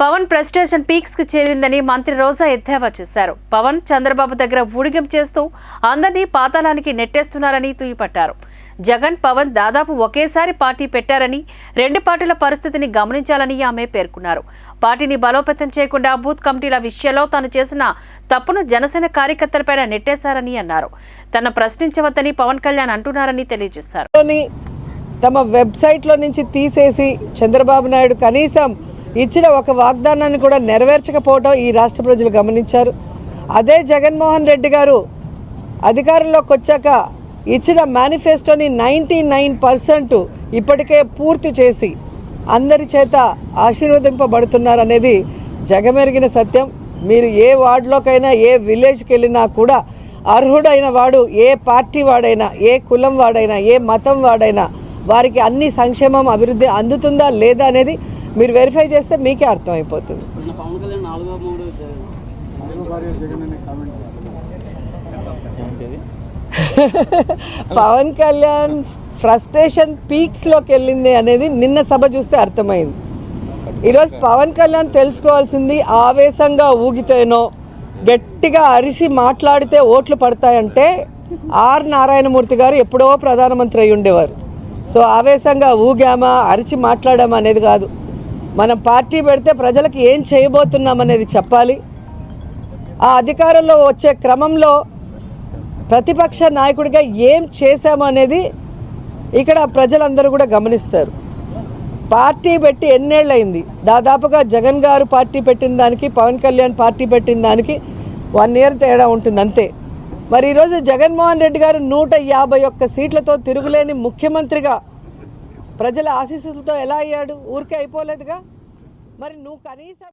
పవన్ ప్రెస్టేషన్ పీక్స్కు చేరిందని మంత్రి రోజా ఎద్దేవా చేశారు. పవన్ చంద్రబాబు దగ్గర ఊడిగం చేస్తూ అందరినీ పాతాళానికి నెట్టేస్తున్నారని దుయ్యపట్టారు జగన్ పవన్ దాదాపు ఒకేసారి పార్టీ పెట్టారని రెండు పార్టీల పరిస్థితిని గమనించాలని ఆమె పేర్కొన్నారు. పార్టీని బలోపేతం చేయకుండా బూత్ కమిటీల విషయంలో తాను చేసిన తప్పును జనసేన కార్యకర్తలపైన నెట్టేశారని అన్నారు. తన ప్రశ్నించవద్దని పవన్ కళ్యాణ్ అంటున్నారని తెలియజేశారు. తమ వెబ్సైట్లో నుంచి తీసేసి చంద్రబాబు నాయుడు కనీసం ఇచ్చిన ఒక వాగ్దానాన్ని కూడా నెరవేర్చకపోవడం ఈ రాష్ట్ర ప్రజలు గమనించారు. అదే జగన్మోహన్ రెడ్డి గారు అధికారంలోకి వచ్చాక ఇచ్చిన మేనిఫెస్టోని నైంటీ నైన్ పర్సెంట్ ఇప్పటికే పూర్తి చేసి అందరి చేత ఆశీర్వదింపబడుతున్నారు అనేది జగమెరిగిన సత్యం. మీరు ఏ వార్డులోకైనా ఏ విలేజ్కి వెళ్ళినా కూడా అర్హుడైన వాడు ఏ పార్టీ వాడైనా ఏ కులం వాడైనా ఏ మతం వాడైనా వారికి అన్ని సంక్షేమం అభివృద్ధి అందుతుందా లేదా అనేది మీరు వెరిఫై చేస్తే మీకే అర్థమైపోతుంది. పవన్ కళ్యాణ్ ఫ్రస్ట్రేషన్ పీక్స్లోకి వెళ్ళింది అనేది నిన్న సభ చూస్తే అర్థమైంది. ఈరోజు పవన్ కళ్యాణ్ తెలుసుకోవాల్సింది ఆవేశంగా ఊగితేనో గట్టిగా అరిసి మాట్లాడితే ఓట్లు పడతాయంటే ఆర్ నారాయణమూర్తి గారు ఎప్పుడో ప్రధానమంత్రి అయి ఉండేవారు సో ఆవేశంగా ఊగామా అరిచి మాట్లాడామా అనేది కాదు. మనం పార్టీ పెడితే ప్రజలకు ఏం చేయబోతున్నాం అనేది చెప్పాలి. ఆ అధికారంలో వచ్చే క్రమంలో ప్రతిపక్ష నాయకుడిగా ఏం చేశాము అనేది ఇక్కడ ప్రజలందరూ కూడా గమనిస్తారు. పార్టీ పెట్టి ఎన్నేళ్ళయింది? దాదాపుగా జగన్ గారు పార్టీ పెట్టిన దానికి పవన్ కళ్యాణ్ పార్టీ పెట్టిన దానికి వన్ ఇయర్ తేడా ఉంటుంది అంతే. మరి ఈరోజు జగన్మోహన్ రెడ్డి గారు నూట యాభై ఒక్క సీట్లతో తిరుగులేని ముఖ్యమంత్రిగా ప్రజల ఆశీస్సులతో ఎలా అయ్యాడు? ఊరికే అయిపోలేదుగా? మరి నువ్వు కనీసం